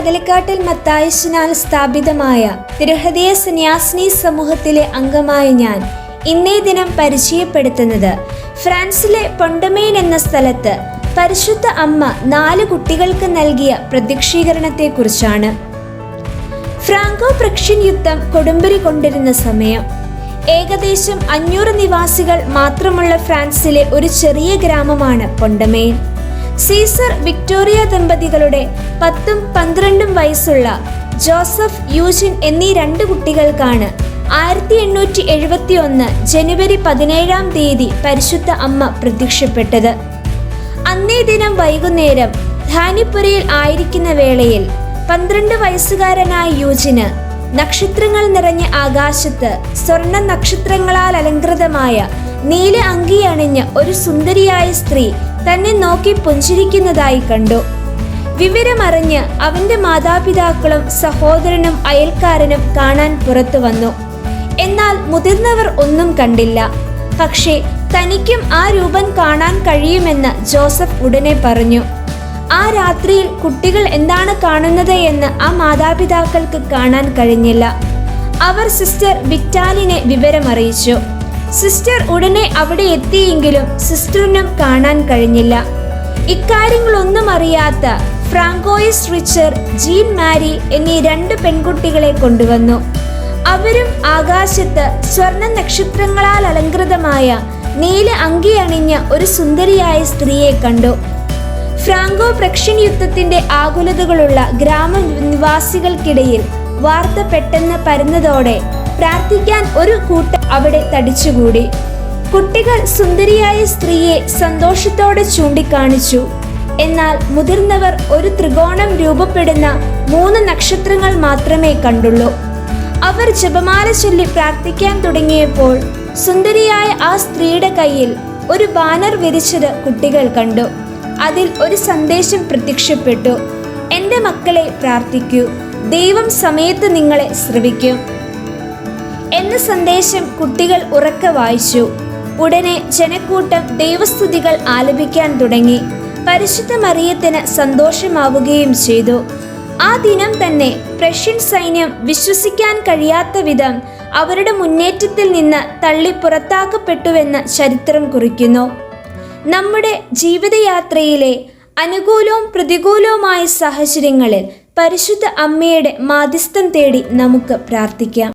കദലിക്കാട്ടിൽ മത്തായശനാൽ സ്ഥാപിതമായ തിരുഹൃദയ സന്യാസിനി സമൂഹത്തിലെ അംഗമായ ഞാൻ ഇന്നേ ദിനം പരിചയപ്പെടുത്തുന്നത്. ഫ്രാൻസിലെ പൊണ്ടമേൻ എന്ന സ്ഥലത്ത് പരിശുദ്ധ അമ്മ നാല് കുട്ടികൾക്ക് നൽകിയ പ്രത്യക്ഷീകരണത്തെക്കുറിച്ചാണ്. ഫ്രാങ്കോ പ്രക്ഷ്യൻ യുദ്ധം കൊടുമ്പിരി കൊണ്ടിരുന്ന സമയം ഏകദേശം അഞ്ഞൂറ് നിവാസികൾ മാത്രമുള്ള ഫ്രാൻസിലെ ഒരു ചെറിയ ഗ്രാമമാണ് പൊണ്ടമേൻ. സീസർ വിക്ടോറിയ ദമ്പതികളുടെ പത്തും പന്ത്രണ്ടും വയസ്സുള്ള ജോസഫ് യൂജിൻ എന്നീ രണ്ട് കുട്ടികൾക്കാണ് ആയിരത്തി എണ്ണൂറ്റി എഴുപത്തി ഒന്ന് ജനുവരി പതിനേഴാം തീയതി പരിശുദ്ധ അമ്മ പ്രത്യക്ഷപ്പെട്ടത്. അന്നേ ദിനം വൈകുന്നേരം ധാനിപ്പുരയിൽ ആയിരിക്കുന്ന വേളയിൽ പന്ത്രണ്ട് വയസ്സുകാരനായ യൂജിന് നക്ഷത്രങ്ങൾ നിറഞ്ഞ ആകാശത്ത് സ്വർണ നക്ഷത്രങ്ങളാൽ അലങ്കൃതമായ നീല അങ്കി അണിഞ്ഞ ഒരു സുന്ദരിയായ സ്ത്രീ തന്നെ നോക്കി പുഞ്ചിരിക്കുന്നതായി കണ്ടു. വിവരമറിഞ്ഞ് അവന്റെ മാതാപിതാക്കളും സഹോദരനും അയൽക്കാരനും കാണാൻ പുറത്തു വന്നു. എന്നാൽ മുതിർന്നവർ ഒന്നും കണ്ടില്ല. പക്ഷേ തനിക്കും ആ രൂപം കാണാൻ കഴിയുമെന്ന് ജോസഫ് ഉടനെ പറഞ്ഞു. ആ രാത്രിയിൽ കുട്ടികൾ എന്താണ് കാണുന്നത് എന്ന് ആ മാതാപിതാക്കൾക്ക് കാണാൻ കഴിഞ്ഞില്ല. അവർ സിസ്റ്റർ വിക്ടാലിനെ വിവരമറിയിച്ചു. സിസ്റ്റർ ഉടനെ അവിടെ എത്തിയെങ്കിലും സിസ്റ്ററിനും കാണാൻ കഴിഞ്ഞില്ല. ഇക്കാര്യങ്ങളൊന്നും അറിയാത്ത ഫ്രാങ്കോയിസ് റിച്ചർ ജീൻ മാരി എന്നീ രണ്ട് പെൺകുട്ടികളെ കൊണ്ടുവന്നു. അവരും ആകാശത്ത് സ്വർണ നക്ഷത്രങ്ങളാൽ അലങ്കൃതമായ നീല അങ്കി അണിഞ്ഞ ഒരു സുന്ദരിയായ സ്ത്രീയെ കണ്ടു. ഫ്രാങ്കോ പ്രക്ഷൻ യുദ്ധത്തിന്റെ ആകുലതകളുള്ള ഗ്രാമനിവാസികൾക്കിടയിൽ വാർത്ത പെട്ടെന്ന് പരന്നതോടെ പ്രാർത്ഥിക്കാൻ ഒരു കൂട്ടം അവിടെ തടിച്ചുകൂടി. കുട്ടികൾ സുന്ദരിയായ സ്ത്രീയെ സന്തോഷത്തോടെ ചൂണ്ടിക്കാണിച്ചു. എന്നാൽ മുതിർന്നവർ ഒരു ത്രികോണം രൂപപ്പെടുന്ന മൂന്ന് നക്ഷത്രങ്ങൾ മാത്രമേ കണ്ടുള്ളൂ. അവർ ജപമാല ചൊല്ലി പ്രാർത്ഥിക്കാൻ തുടങ്ങിയപ്പോൾ സുന്ദരിയായ ആ സ്ത്രീയുടെ കയ്യിൽ ഒരു ബാനർ വിരിച്ചത് കുട്ടികൾ കണ്ടു. അതിൽ ഒരു സന്ദേശം പ്രത്യക്ഷപ്പെട്ടു. എന്റെ മക്കളെ പ്രാർത്ഥിക്കൂ. ദൈവം സമയത്ത് നിങ്ങളെ ശ്രവിക്കും. എന്ന സന്ദേശം കുട്ടികൾ ഉറക്കെ വായിച്ചു. ഉടനെ ജനക്കൂട്ടം ദൈവസ്തുതികൾ ആലപിക്കാൻ തുടങ്ങി. പരിശുദ്ധ മറിയത്തിന് സന്തോഷമാവുകയും ചെയ്തു. ആ ദിനം തന്നെ പ്രഷ്യൻ സൈന്യം വിശ്വസിക്കാൻ കഴിയാത്ത വിധം അവരുടെ മുന്നേറ്റത്തിൽ നിന്ന് തള്ളി പുറത്താക്കപ്പെട്ടുവെന്ന് ചരിത്രം കുറിക്കുന്നു. നമ്മുടെ ജീവിതയാത്രയിലെ അനുകൂലവും പ്രതികൂലവുമായ സാഹചര്യങ്ങളിൽ പരിശുദ്ധ അമ്മയുടെ മാധ്യസ്ഥം തേടി നമുക്ക് പ്രാർത്ഥിക്കാം.